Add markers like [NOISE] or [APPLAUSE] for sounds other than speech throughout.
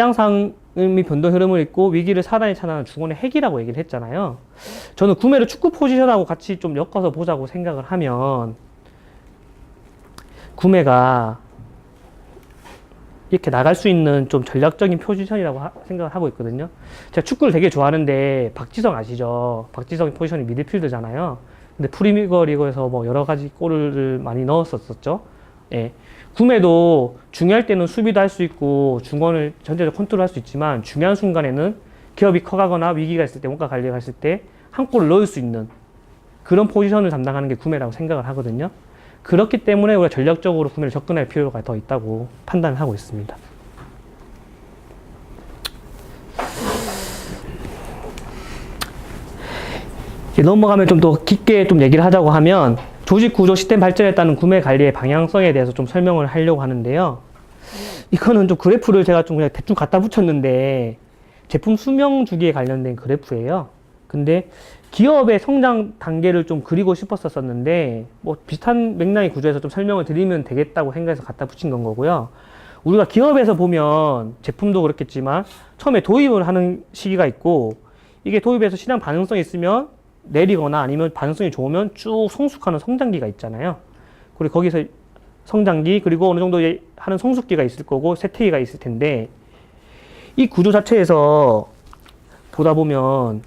시장상의 변동 흐름을 읽고 위기를 사단이 차단하는 중원의 핵이라고 얘기를 했잖아요. 저는 구매를 축구 포지션하고 같이 좀 엮어서 보자고 생각을 하면 구매가 이렇게 나갈 수 있는 좀 전략적인 포지션이라고 하- 생각을 하고 있거든요. 제가 축구를 되게 좋아하는데 박지성 아시죠? 박지성 포지션이 미드필더잖아요. 근데 프리미어 리그에서 뭐 여러 가지 골을 많이 넣었었죠. 예. 구매도 중요할 때는 수비도 할 수 있고 중원을 전체적으로 컨트롤 할 수 있지만 중요한 순간에는 기업이 커가거나 위기가 있을 때 원가 관리가 있을 때 한 골을 넣을 수 있는 그런 포지션을 담당하는 게 구매라고 생각을 하거든요. 그렇기 때문에 우리가 전략적으로 구매를 접근할 필요가 더 있다고 판단을 하고 있습니다. 넘어가면 좀 더 깊게 좀 얘기를 하자고 하면 조직 구조 시스템 발전에 따른 구매 관리의 방향성에 대해서 좀 설명을 하려고 하는데요. 이거는 좀 그래프를 제가 좀 그냥 대충 갖다 붙였는데 제품 수명 주기에 관련된 그래프예요. 근데 기업의 성장 단계를 좀 그리고 싶었었는데 뭐 비슷한 맥락의 구조에서 좀 설명을 드리면 되겠다고 생각해서 갖다 붙인 건 거고요. 우리가 기업에서 보면 제품도 그렇겠지만 처음에 도입을 하는 시기가 있고 이게 도입해서 시장 반응성이 있으면 내리거나 아니면 반응성이 좋으면 쭉 성숙하는 성장기가 있잖아요. 그리고 거기서 성장기 그리고 어느 정도 이제 하는 성숙기가 있을 거고 쇠퇴기가 있을 텐데 이 구조 자체에서 보다 보면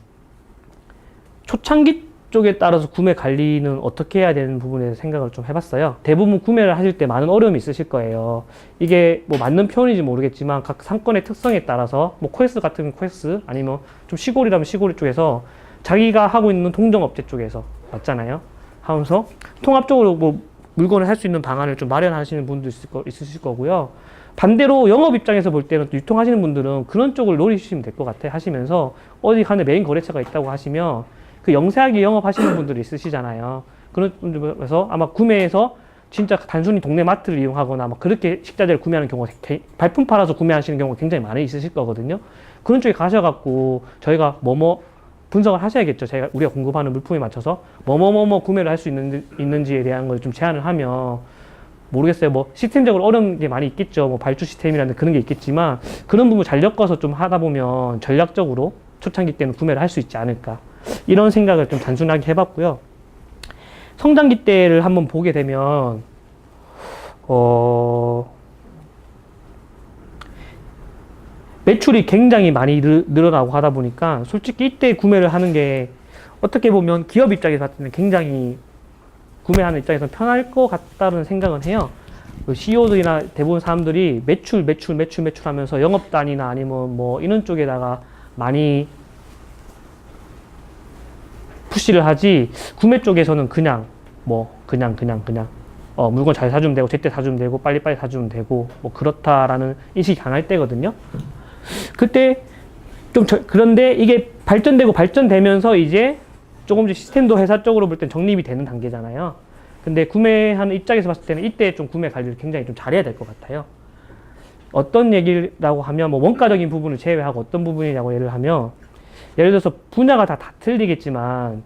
초창기 쪽에 따라서 구매 관리는 어떻게 해야 되는 부분에 생각을 좀 해봤어요. 대부분 구매를 하실 때 많은 어려움이 있으실 거예요. 이게 뭐 맞는 표현인지 모르겠지만 각 상권의 특성에 따라서 뭐 코에스 같은 코에스 아니면 좀 시골이라면 시골 쪽에서 자기가 하고 있는 동정업체 쪽에서 맞잖아요. 하면서 통합적으로 뭐 물건을 할수 있는 방안을 좀 마련하시는 분도 있을 거, 있으실 거고요. 반대로 영업 입장에서 볼 때는 또 유통하시는 분들은 그런 쪽을 노리시면 될 것 같아 하시면서 어디 가는 메인 거래처가 있다고 하시면 그 영세하게 영업하시는 분들이 있으시잖아요. 그런 분들에서 아마 구매해서 진짜 단순히 동네 마트를 이용하거나 막 그렇게 식자재를 구매하는 경우가 되- 발품 팔아서 구매하시는 경우가 굉장히 많이 있으실 거거든요. 그런 쪽에 가셔갖고 저희가 뭐뭐 분석을 하셔야겠죠. 저희가 우리가 공급하는 물품에 맞춰서 뭐뭐뭐뭐 구매를 할 수 있는지, 있는지에 대한 걸 좀 제안을 하면 모르겠어요. 뭐 시스템적으로 어려운 게 많이 있겠죠. 뭐 발주 시스템이라는 그런 게 있겠지만 그런 부분 잘 엮어서 좀 하다 보면 전략적으로 초창기 때는 구매를 할 수 있지 않을까. 이런 생각을 좀 단순하게 해봤고요. 성장기 때를 한번 보게 되면 어 매출이 굉장히 많이 늘- 늘어나고 하다 보니까 솔직히 이때 구매를 하는 게 어떻게 보면 기업 입장에서 봤을 때는 굉장히 구매하는 입장에서 편할 것 같다는 생각은 해요. 그 CEO들이나 대부분 사람들이 매출, 매출, 매출, 매출 하면서 영업단이나 아니면 뭐 이런 쪽에다가 많이 푸시를 하지 구매 쪽에서는 그냥 뭐 그냥 그냥 그냥 어 물건 잘 사주면 되고 제때 사주면 되고 빨리빨리 사주면 되고 뭐 그렇다라는 인식이 강할 때거든요. 그때 좀 저- 그런데 이게 발전되고 발전되면서 이제 조금씩 시스템도 회사 쪽으로 볼 땐 정립이 되는 단계잖아요. 근데 구매하는 입장에서 봤을 때는 이때 좀 구매 관리를 굉장히 좀 잘해야 될 것 같아요. 어떤 얘기라고 하면 뭐 원가적인 부분을 제외하고 어떤 부분이냐고 예를 하면 예를 들어서 분야가 다, 다 틀리겠지만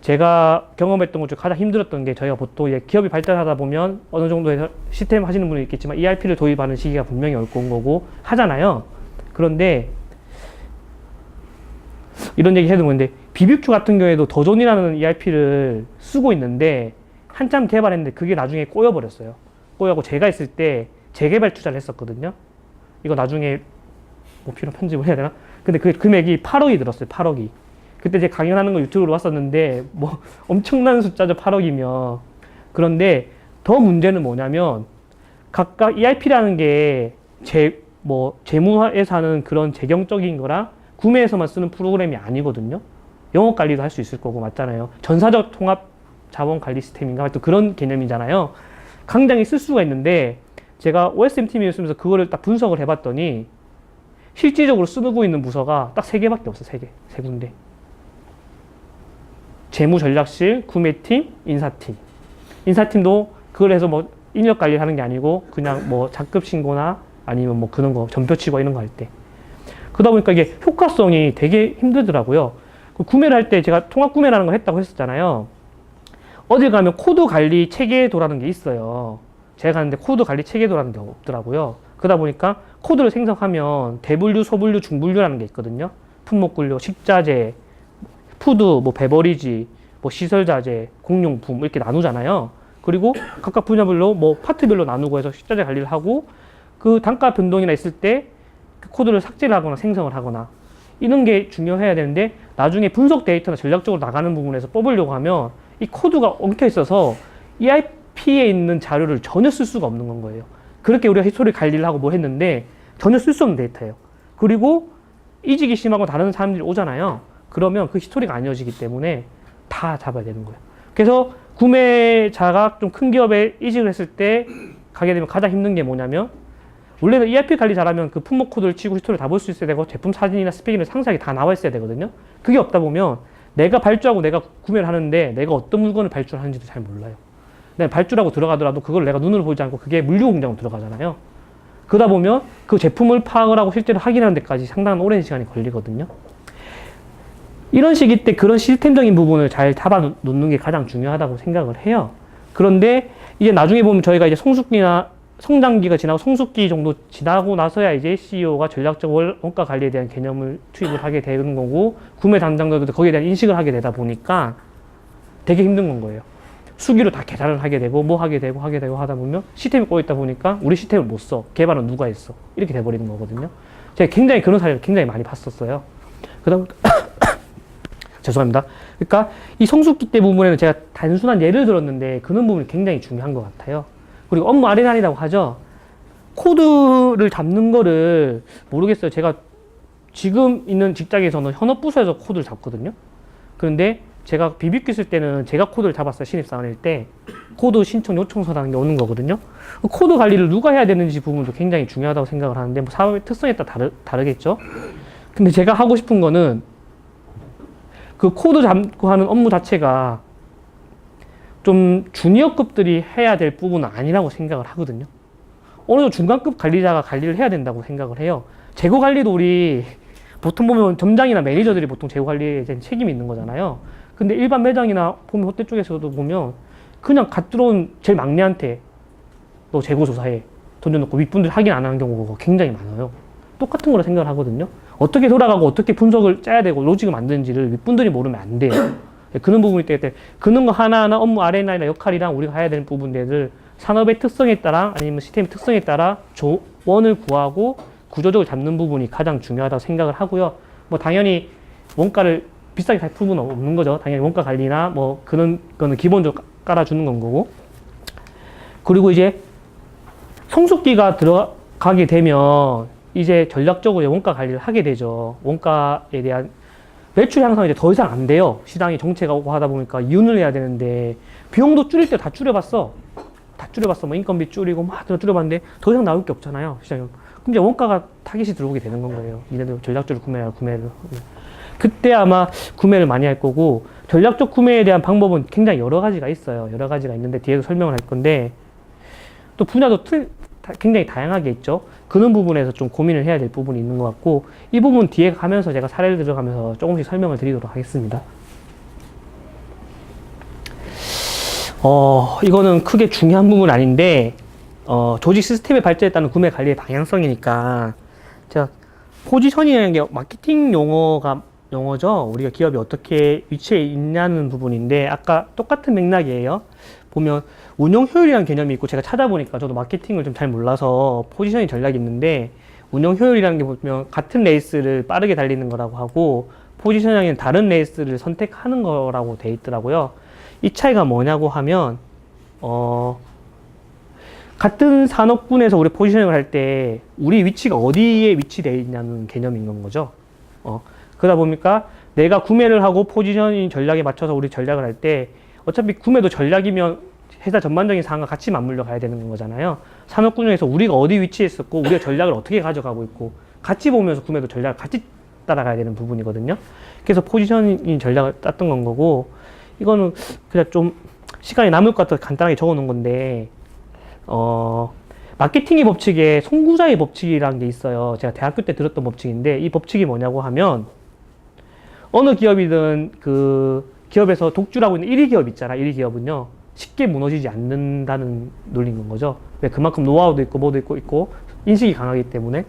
제가 경험했던 것 중 가장 힘들었던 게 저희가 보통 이제 기업이 발전하다 보면 어느 정도의 시스템 하시는 분이 있겠지만 ERP를 도입하는 시기가 분명히 올 거고 하잖아요. 그런데 이런 얘기 해도 되는데 비비큐 같은 경우에도 더존이라는 ERP를 쓰고 있는데 한참 개발했는데 그게 나중에 꼬여버렸어요. 꼬여고 제가 있을 때 재개발 투자를 했었거든요. 이거 나중에 뭐 필요 편집을 해야 되나? 근데 그 금액이 8억이 들었어요. 8억이. 그때 제가 강연하는 거 유튜브로 봤었는데 뭐 [LAUGHS] 엄청난 숫자죠. 8억이면. 그런데 더 문제는 뭐냐면 각각 ERP라는 게 제 뭐 재무에서 하는 그런 재경적인 거랑 구매에서만 쓰는 프로그램이 아니거든요. 영업 관리도 할 수 있을 거고 맞잖아요. 전사적 통합 자본 관리 시스템인가 하여튼 그런 개념이잖아요. 강당이 쓸 수가 있는데 제가 OSM 팀이 있으면서 그거를 딱 분석을 해봤더니 실질적으로 쓰고 있는 부서가 딱 세 개밖에 없어 세 개, 세 군데. 재무 전략실, 구매팀, 인사팀. 인사팀도 그걸 해서 뭐 인력 관리를 하는 게 아니고 그냥 뭐 작급 신고나 아니면 뭐 그런 거 전표 치고 이런 거 할 때. 그러다 보니까 이게 효과성이 되게 힘들더라고요. 그 구매를 할 때 제가 통합 구매라는 걸 했다고 했었잖아요. 어딜 가면 코드 관리 체계도라는 게 있어요. 제가 갔는데 코드 관리 체계도라는 게 없더라고요. 그러다 보니까 코드를 생성하면 대분류, 소분류, 중분류라는 게 있거든요. 품목분류, 식자재, 푸드, 뭐 베버리지, 뭐 시설자재, 공용품 이렇게 나누잖아요. 그리고 각각 분야별로 뭐 파트별로 나누고 해서 식자재 관리를 하고 그 단가 변동이나 있을 때 그 코드를 삭제를 하거나 생성을 하거나 이런 게 중요해야 되는데 나중에 분석 데이터나 전략적으로 나가는 부분에서 뽑으려고 하면 이 코드가 엉켜 있어서 EIP에 있는 자료를 전혀 쓸 수가 없는 건 거예요. 그렇게 우리가 히스토리 관리를 하고 뭐 했는데 전혀 쓸 수 없는 데이터예요. 그리고 이직이 심하고 다른 사람들이 오잖아요. 그러면 그 히스토리가 안 이어지기 때문에 다 잡아야 되는 거예요. 그래서 구매자가 좀 큰 기업에 이직을 했을 때 가게 되면 가장 힘든 게 뭐냐면 원래는 ERP 관리 잘하면 그 품목 코드를 치고 히스토리를 다 볼 수 있어야 되고 제품 사진이나 스펙이나 상세하게 다 나와 있어야 되거든요. 그게 없다 보면 내가 발주하고 내가 구매를 하는데 내가 어떤 물건을 발주하는지도 잘 몰라요. 내가 발주라고 들어가더라도 그걸 내가 눈으로 보지 않고 그게 물류 공장으로 들어가잖아요. 그러다 보면 그 제품을 파악을 하고 실제로 확인하는 데까지 상당한 오랜 시간이 걸리거든요. 이런 시기 때 그런 시스템적인 부분을 잘 잡아 놓는 게 가장 중요하다고 생각을 해요. 그런데 이제 나중에 보면 저희가 이제 성숙기나 성장기가 지나고 성숙기 정도 지나고 나서야 이제 CEO가 전략적 월- 원가 관리에 대한 개념을 투입을 하게 되는 거고 구매 담당자들도 거기에 대한 인식을 하게 되다 보니까 되게 힘든 건 거예요. 수기로 다 계산을 하게 되고 뭐 하게 되고 하게 되고 하다 보면 시스템이 꼬여 있다 보니까 우리 시스템을 못 써. 개발은 누가 했어. 이렇게 돼 버리는 거거든요. 제가 굉장히 그런 사례를 굉장히 많이 봤었어요. 그다음 [COUGHS] 죄송합니다. 그러니까 이 성숙기 때 부분에는 제가 단순한 예를 들었는데 그런 부분이 굉장히 중요한 것 같아요. 그리고 업무 아레나이라고 하죠. 코드를 잡는 거를 모르겠어요. 제가 지금 있는 직장에서는 현업 부서에서 코드를 잡거든요. 그런데 제가 비비큐 쓸 때는 제가 코드를 잡았어요. 신입사원일 때. 코드 신청 요청서라는 게 오는 거거든요. 그 코드 관리를 누가 해야 되는지 부분도 굉장히 중요하다고 생각을 하는데 뭐 사업의 특성에 따라 다르, 다르겠죠. 근데 제가 하고 싶은 거는 그 코드 잡고 하는 업무 자체가 좀 주니어급들이 해야 될 부분은 아니라고 생각을 하거든요. 어느 정도 중간급 관리자가 관리를 해야 된다고 생각을 해요. 재고 관리도 우리 보통 보면 점장이나 매니저들이 보통 재고 관리에 책임이 있는 거잖아요. 근데 일반 매장이나 보면 호텔 쪽에서도 보면 그냥 갓 들어온 제일 막내한테 너 재고 조사해 던져놓고 윗분들 확인 안 하는 경우가 굉장히 많아요. 똑같은 거라 생각을 하거든요. 어떻게 돌아가고 어떻게 분석을 짜야 되고 로직을 만드는지를 윗분들이 모르면 안 돼요. 네, 그런 부분이 때문에 그런 거 하나하나 업무 아레나이나 역할이랑 우리가 해야 되는 부분들을 산업의 특성에 따라 아니면 시스템의 특성에 따라 조언을 구하고 구조적으로 잡는 부분이 가장 중요하다고 생각을 하고요. 뭐 당연히 원가를 비싸게 살 부분은 없는 거죠. 당연히 원가 관리나 뭐 그런 거는 기본적으로 깔아주는 건 거고. 그리고 이제 성숙기가 들어가게 되면 이제 전략적으로 원가 관리를 하게 되죠. 원가에 대한 매출 향상이 더 이상 안 돼요. 시장이 정체가 오고 하다 보니까 이윤을 내야 되는데 비용도 줄일 때 다 줄여봤어. 다 줄여봤어. 뭐 인건비 줄이고 막 줄여봤는데 더 이상 나올 게 없잖아요. 시장에. 그럼 이제 원가가 타깃이 들어오게 되는 건 거예요. 니네들 전략적으로 구매를 구매를. 그때 아마 구매를 많이 할 거고 전략적 구매에 대한 방법은 굉장히 여러 가지가 있어요. 여러 가지가 있는데 뒤에서 설명을 할 건데 또 분야도 틀, 다- 굉장히 다양하게 있죠. 그런 부분에서 좀 고민을 해야 될 부분이 있는 것 같고 이 부분 뒤에 가면서 제가 사례를 들어가면서 조금씩 설명을 드리도록 하겠습니다. 어, 이거는 크게 중요한 부분은 아닌데 어, 조직 시스템의 발전에 따른 구매 관리의 방향성이니까 제가 포지션이라는 게 마케팅 용어가 용어죠. 우리가 기업이 어떻게 위치에 있냐는 부분인데 아까 똑같은 맥락이에요. 보면 운영 효율이라는 개념이 있고 제가 찾아보니까 저도 마케팅을 좀 잘 몰라서 포지셔닝 전략이 있는데 운영 효율이라는 게 보면 같은 레이스를 빠르게 달리는 거라고 하고 포지셔닝은 다른 레이스를 선택하는 거라고 돼 있더라고요. 이 차이가 뭐냐고 하면 어 같은 산업군에서 우리 포지셔닝을 할 때 우리 위치가 어디에 위치되어 있냐는 개념인 건 거죠. 어, 그러다 보니까 내가 구매를 하고 포지셔닝 전략에 맞춰서 우리 전략을 할 때 어차피 구매도 전략이면 회사 전반적인 상황과 같이 맞물려 가야 되는 거잖아요. 산업군에서 우리가 어디 위치에 있었고 우리가 전략을 어떻게 가져가고 있고 같이 보면서 구매도 전략을 같이 따라가야 되는 부분이거든요. 그래서 포지셔닝 전략을 땄던 건 거고 이거는 그냥 좀 시간이 남을 것 같아서 간단하게 적어 놓은 건데 어, 마케팅의 법칙에 송구자의 법칙이라는 게 있어요. 제가 대학교 때 들었던 법칙인데 이 법칙이 뭐냐고 하면 어느 기업이든 그 기업에서 독주라고 있는 1위 기업 있잖아. 1위 기업은요. 쉽게 무너지지 않는다는 논리인 건 거죠. 왜 그만큼 노하우도 있고 뭐도 있고 있고 인식이 강하기 때문에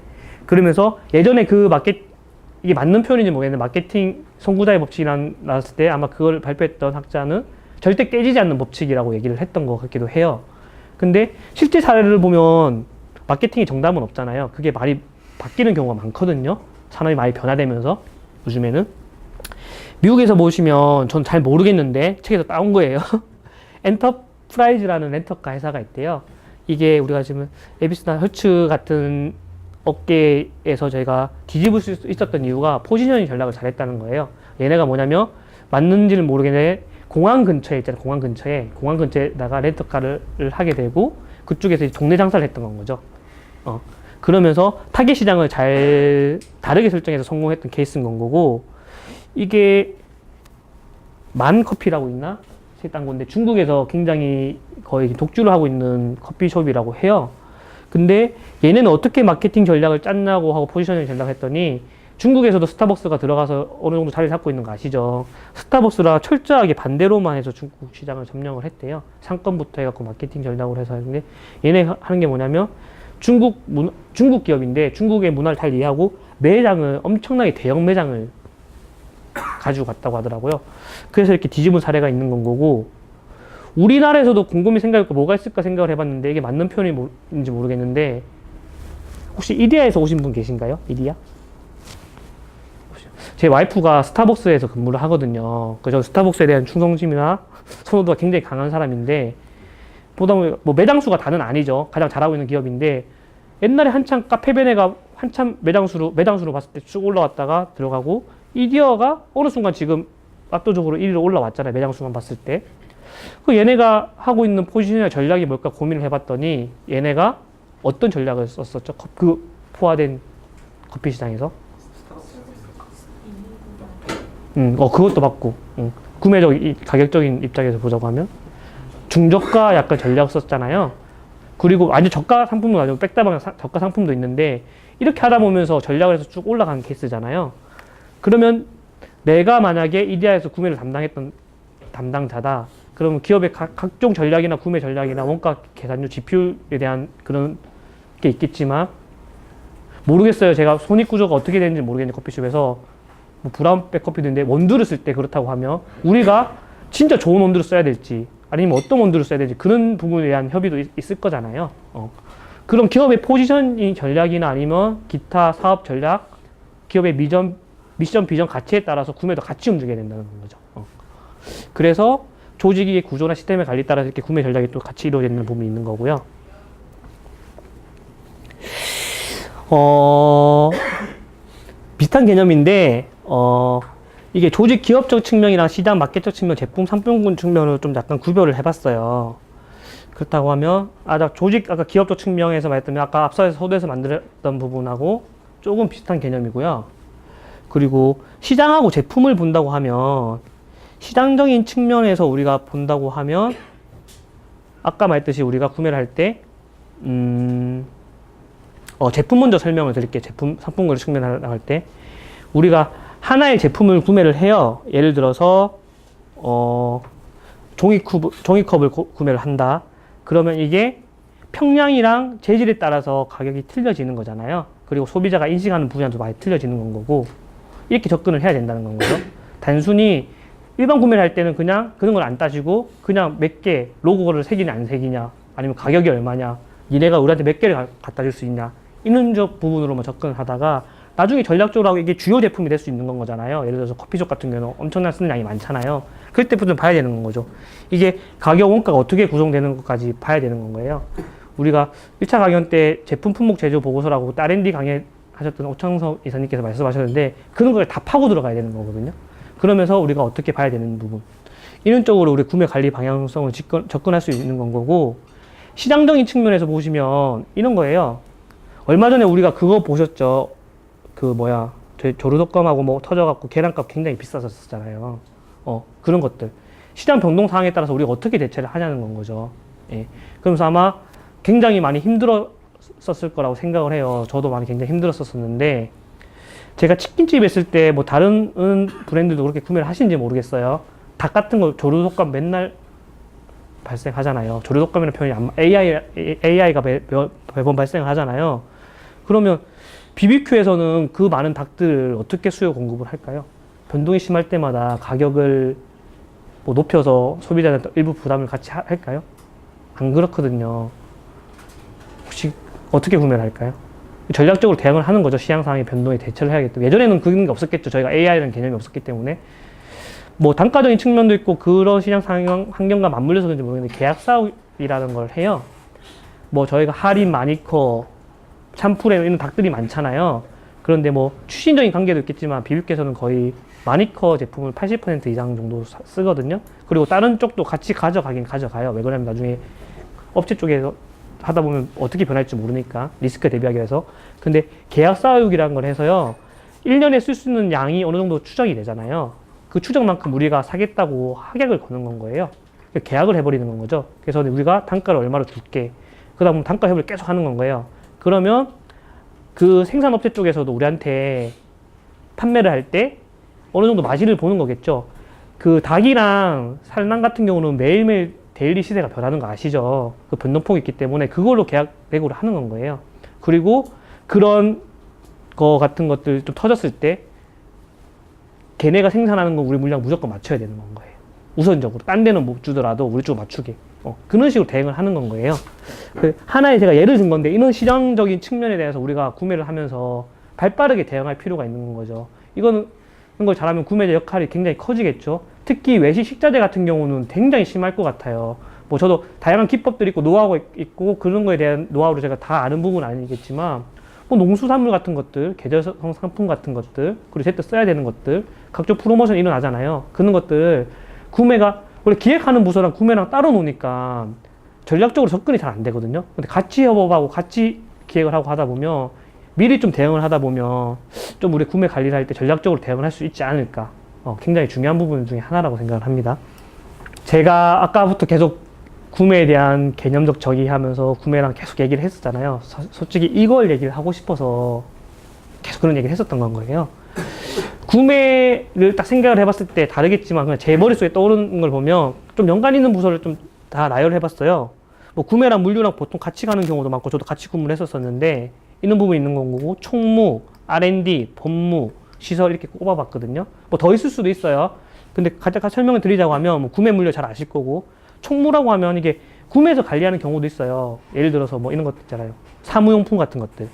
그러면서 예전에 그 마케 이게 맞는 표현인지 모르겠는데 마케팅 선구자의 법칙이란 나왔을 때 아마 그걸 발표했던 학자는 절대 깨지지 않는 법칙이라고 얘기를 했던 것 같기도 해요. 근데 실제 사례를 보면 마케팅이 정답은 없잖아요. 그게 많이 바뀌는 경우가 많거든요. 산업이 많이 변화되면서 요즘에는 미국에서 보시면 전 잘 모르겠는데 책에서 따온 거예요. [LAUGHS] 엔터프라이즈라는 렌터카 회사가 있대요. 이게 우리가 지금 에비스나 헐츠 같은 업계에서 저희가 뒤집을 수 있었던 이유가 포지셔닝 전략을 잘했다는 거예요. 얘네가 뭐냐면 맞는지는 모르겠는데 공항 근처에 있잖아요. 공항 근처에 공항 근처에다가 렌터카를 하게 되고 그쪽에서 이제 동네 장사를 했던 건 거죠. 어. 그러면서 타겟 시장을 잘 다르게 설정해서 성공했던 케이스인 건 거고 이게 만 커피라고 있나? 딴 건데 중국에서 굉장히 거의 독주를 하고 있는 커피숍이라고 해요. 근데 얘네는 어떻게 마케팅 전략을 짰냐고 하고 포지셔닝 전략을 했더니 중국에서도 스타벅스가 들어가서 어느 정도 자리를 잡고 있는 거 아시죠? 스타벅스랑 철저하게 반대로만 해서 중국 시장을 점령을 했대요. 상권부터 해갖고 마케팅 전략을 해서 하는데 얘네 하는 게 뭐냐면 중국 문, 중국 기업인데 중국의 문화를 잘 이해하고 매장을 엄청나게 대형 매장을 가지고 갔다고 하더라고요. 그래서 이렇게 뒤집은 사례가 있는 건 거고 우리나라에서도 곰곰이 생각해볼까 뭐가 있을까 생각을 해봤는데 이게 맞는 표현인지 모르겠는데 혹시 이디야에서 오신 분 계신가요? 이디야? 제 와이프가 스타벅스에서 근무를 하거든요. 그저 스타벅스에 대한 충성심이나 선호도가 굉장히 강한 사람인데 보다 보면 뭐 매장 수가 다는 아니죠. 가장 잘하고 있는 기업인데 옛날에 한참 카페베네가 한참 매장 수로 매장 수로 봤을 때 쭉 올라왔다가 들어가고 이디어가 어느 순간 지금 압도적으로 1위로 올라왔잖아요. 매장 수만 봤을 때. 그 얘네가 하고 있는 포지션이나 전략이 뭘까 고민을 해봤더니 얘네가 어떤 전략을 썼었죠? 컵- 그 포화된 커피 시장에서. 음, 어 그것도 맞고, 음, 구매적 이 가격적인 입장에서 보자고 하면 중저가 약간 전략 썼잖아요. 그리고 아주 저가 상품도 아니고 백다방 사- 저가 상품도 있는데 이렇게 하다 보면서 전략을 해서 쭉 올라간 케이스잖아요. 그러면 내가 만약에 이디야에서 구매를 담당했던 담당자다. 그러면 기업의 각, 각종 전략이나 구매 전략이나 원가 계산료 지표에 대한 그런 게 있겠지만 모르겠어요. 제가 손익 구조가 어떻게 되는지 모르겠는데 커피숍에서 뭐 브라운백 커피도 있는데 원두를 쓸 때 그렇다고 하면 우리가 진짜 좋은 원두를 써야 될지 아니면 어떤 원두를 써야 될지 그런 부분에 대한 협의도 있, 있을 거잖아요. 어. 그럼 기업의 포지셔닝 전략이나 아니면 기타 사업 전략, 기업의 미전, 미션, 비전 가치에 따라서 구매도 같이 움직여야 된다는 거죠. 어. 그래서 조직의 구조나 시스템의 관리에 따라서 이렇게 구매 전략이 또 같이 이루어지는 부분이 있는 거고요. 어, 비슷한 개념인데, 어, 이게 조직 기업적 측면이랑 시장 마켓적 측면, 제품 상품군 측면으로 좀 약간 구별을 해봤어요. 그렇다고 하면, 아, 나 조직, 아까 기업적 측면에서 말했다면, 아까 앞서에서 소도에서 만들었던 부분하고 조금 비슷한 개념이고요. 그리고 시장하고 제품을 본다고 하면, 시장적인 측면에서 우리가 본다고 하면, 아까 말했듯이 우리가 구매를 할 때, 음, 어, 제품 먼저 설명을 드릴게요. 제품, 상품군을 측면할 때. 우리가 하나의 제품을 구매를 해요. 예를 들어서, 어, 종이컵, 종이컵을 고- 구매를 한다. 그러면 이게 평량이랑 재질에 따라서 가격이 틀려지는 거잖아요. 그리고 소비자가 인식하는 분야도 많이 틀려지는 건 거고, 이렇게 접근을 해야 된다는 건 거죠. 단순히 일반 구매를 할 때는 그냥 그런 걸 안 따지고 그냥 몇 개 로고를 새기냐 안 새기냐 아니면 가격이 얼마냐 니네가 우리한테 몇 개를 가- 갖다 줄 수 있냐 이런 적 부분으로만 접근을 하다가 나중에 전략적으로 하고 이게 주요 제품이 될 수 있는 건 거잖아요. 예를 들어서 커피숍 같은 경우는 엄청난 쓰는 양이 많잖아요. 그럴 때부터 봐야 되는 건 거죠. 이게 가격 원가가 어떻게 구성되는 것까지 봐야 되는 건 거예요. 우리가 1차 강연 때 제품 품목 제조 보고서라고 R&D 강의 하셨던 오창석 이사님께서 말씀하셨는데 그런 걸 다 파고 들어가야 되는 거거든요. 그러면서 우리가 어떻게 봐야 되는 부분. 이런 쪽으로 우리 구매 관리 방향성을 접근, 접근 할 수 있는 건 거고 시장적인 측면에서 보시면 이런 거예요. 얼마 전에 우리가 그거 보셨죠? 그 뭐야 저- 조류독감하고 뭐 터져갖고 계란값 굉장히 비쌌었잖아요. 어 그런 것들 시장 변동 상황에 따라서 우리가 어떻게 대처를 하냐는 건 거죠. 예. 그러면서 아마 굉장히 많이 힘들 었을 거라고 생각을 해요. 저도 많이 굉장히 힘들었었는데 제가 치킨집에 있을 때 뭐 다른 브랜드도 그렇게 구매를 하시는지 모르겠어요. 닭 같은 거 조류 독감 맨날 발생하잖아요. 조류 독감이라는 표현이 안, AI, AI가 매, 번 발생을 하잖아요. 그러면 BBQ에서는 그 많은 닭들을 어떻게 수요 공급을 할까요? 변동이 심할 때마다 가격을 뭐 높여서 소비자한테 일부 부담을 같이 하- 할까요? 안 그렇거든요. 혹시 어떻게 구매를 할까요? 전략적으로 대응을 하는 거죠. 시장 상황의 변동에 대처를 해야겠다. 예전에는 그런 게 없었겠죠. 저희가 AI라는 개념이 없었기 때문에. 뭐 단가적인 측면도 있고 그런 시장 상황 환경과 맞물려서 그런지 모르겠는데 계약 사업이라는 걸 해요. 뭐 저희가 할인 마니커 참풀에 있는 닭들이 많잖아요. 그런데 뭐 추신적인 관계도 있겠지만 비비께서는 거의 마니커 제품을 80% 이상 정도 사- 쓰거든요. 그리고 다른 쪽도 같이 가져가긴 가져가요. 왜 그러냐면 나중에 업체 쪽에서 하다 보면 어떻게 변할지 모르니까 리스크 대비하기 위해서. 근데 계약 사육이라는 걸 해서요. 1년에 쓸 수 있는 양이 어느 정도 추정이 되잖아요. 그 추정만큼 우리가 사겠다고 합약을 거는 건 거예요. 그러니까 계약을 해버리는 건 거죠. 그래서 우리가 단가를 얼마로 줄게. 그러다 보면 단가 협의를 계속 하는 건 거예요. 그러면 그 생산업체 쪽에서도 우리한테 판매를 할 때 어느 정도 마진을 보는 거겠죠. 그 닭이랑 살남 같은 경우는 매일매일 데일리 시세가 변하는 거 아시죠? 그 변동폭이 있기 때문에 그걸로 계약 내고를 하는 건 거예요. 그리고 그런 거 같은 것들 좀 터졌을 때 걔네가 생산하는 거 우리 물량 무조건 맞춰야 되는 건 거예요. 우선적으로. 딴 데는 못 주더라도 우리 쪽 맞추게. 어, 그런 식으로 대응을 하는 건 거예요. 그 하나의 제가 예를 든 건데 이런 시장적인 측면에 대해서 우리가 구매를 하면서 발빠르게 대응할 필요가 있는 거죠. 이거는 이런 걸 잘하면 구매자 역할이 굉장히 커지겠죠. 특히 외식 식자재 같은 경우는 굉장히 심할 것 같아요. 뭐 저도 다양한 기법들이 있고 노하우가 있고 그런 거에 대한 노하우를 제가 다 아는 부분은 아니겠지만 뭐 농수산물 같은 것들, 계절성 상품 같은 것들, 그리고 제때 써야 되는 것들, 각종 프로모션 일어나잖아요. 그런 것들 구매가 원래 기획하는 부서랑 구매랑 따로 노니까 전략적으로 접근이 잘 안 되거든요. 근데 같이 협업하고 같이 기획을 하고 하다 보면 미리 좀 대응을 하다 보면 좀 우리 구매 관리를 할 때 전략적으로 대응을 할 수 있지 않을까. 어, 굉장히 중요한 부분 중에 하나라고 생각을 합니다. 제가 아까부터 계속 구매에 대한 개념적 저기하면서 구매랑 계속 얘기를 했었잖아요. 서- 솔직히 이걸 얘기를 하고 싶어서 계속 그런 얘기를 했었던 건 거예요. 구매를 딱 생각을 해봤을 때 다르겠지만 그냥 제 머릿속에 떠오르는 걸 보면 좀 연관 있는 부서를 좀 다 나열을 해봤어요. 뭐 구매랑 물류랑 보통 같이 가는 경우도 많고 저도 같이 근무를 했었었는데 있는 부분이 있는 거고 총무, R&D, 법무, 시설 이렇게 꼽아봤거든요. 뭐 더 있을 수도 있어요. 근데 가장 설명을 드리자고 하면 뭐 구매 물류 잘 아실 거고 총무라고 하면 이게 구매해서 관리하는 경우도 있어요. 예를 들어서 뭐 이런 것들 있잖아요. 사무용품 같은 것들.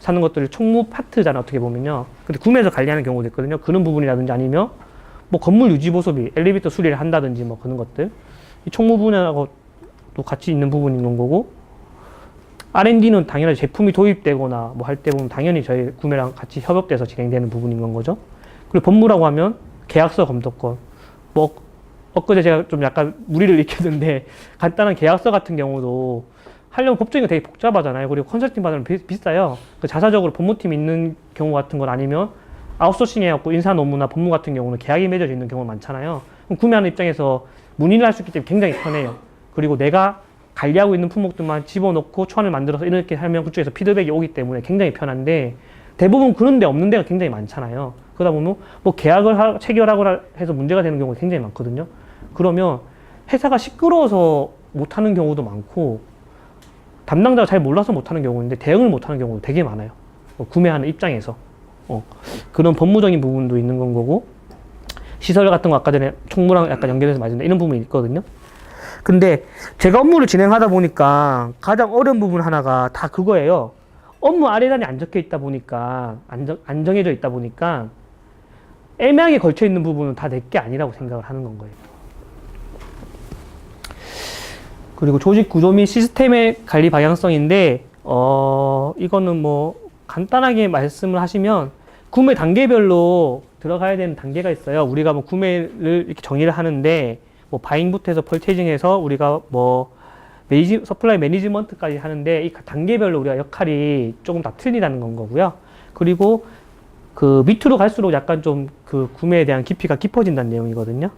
사는 것들을 총무 파트잖아 어떻게 보면요. 근데 구매해서 관리하는 경우도 있거든요. 그런 부분이라든지 아니면 뭐 건물 유지 보수비, 엘리베이터 수리를 한다든지 뭐 그런 것들. 이 총무 분야하고 또 같이 있는 있는 거고 R&D는 당연히 제품이 도입되거나 뭐 할 때 보면 당연히 저희 구매랑 같이 협업돼서 진행되는 부분인 건 거죠. 그리고 법무라고 하면 계약서 검토권. 뭐 엊그제 제가 좀 약간 무리를 일으켰는데 [LAUGHS] 간단한 계약서 같은 경우도 하려면 법적인 거 되게 복잡하잖아요. 그리고 컨설팅 받으면 비, 비싸요. 그 자사적으로 법무팀 있는 경우 같은 건 아니면 아웃소싱 해갖고 인사 업무나 법무 같은 경우는 계약이 맺어져 있는 경우가 많잖아요. 구매하는 입장에서 문의를 할 수 있기 때문에 굉장히 편해요. 그리고 내가 관리하고 있는 품목들만 집어넣고 초안을 만들어서 이렇게 하면 그쪽에서 피드백이 오기 때문에 굉장히 편한데 대부분 그런 데 없는 데가 굉장히 많잖아요. 그러다 보면 뭐 계약을 하, 체결하고 해서 문제가 되는 경우가 굉장히 많거든요. 그러면 회사가 시끄러워서 못하는 경우도 많고 담당자가 잘 몰라서 못하는 경우인데 대응을 못하는 경우도 되게 많아요. 뭐 구매하는 입장에서 어, 그런 법무적인 부분도 있는 건 거고 시설 같은 거 아까 전에 총무랑 약간 연결해서 말했는데 이런 부분이 있거든요. 근데 제가 업무를 진행하다 보니까 가장 어려운 부분 하나가 다 그거예요. 업무 아래단이 안 적혀 있다 보니까 안정, 안정해져 있다 보니까 애매하게 걸쳐 있는 부분은 다 내 게 아니라고 생각을 하는 건 거예요. 그리고 조직 구조 및 시스템의 관리 방향성인데 어 이거는 뭐 간단하게 말씀을 하시면 구매 단계별로 들어가야 되는 단계가 있어요. 우리가 뭐 구매를 이렇게 정의를 하는데 뭐 바잉부터 해서 펄체징해서 우리가 뭐 매니지, 서플라이 매니지먼트까지 하는데 이 단계별로 우리가 역할이 조금 다 틀리다는 건 거고요. 그리고 그 밑으로 갈수록 약간 좀 그 구매에 대한 깊이가 깊어진다는 내용이거든요.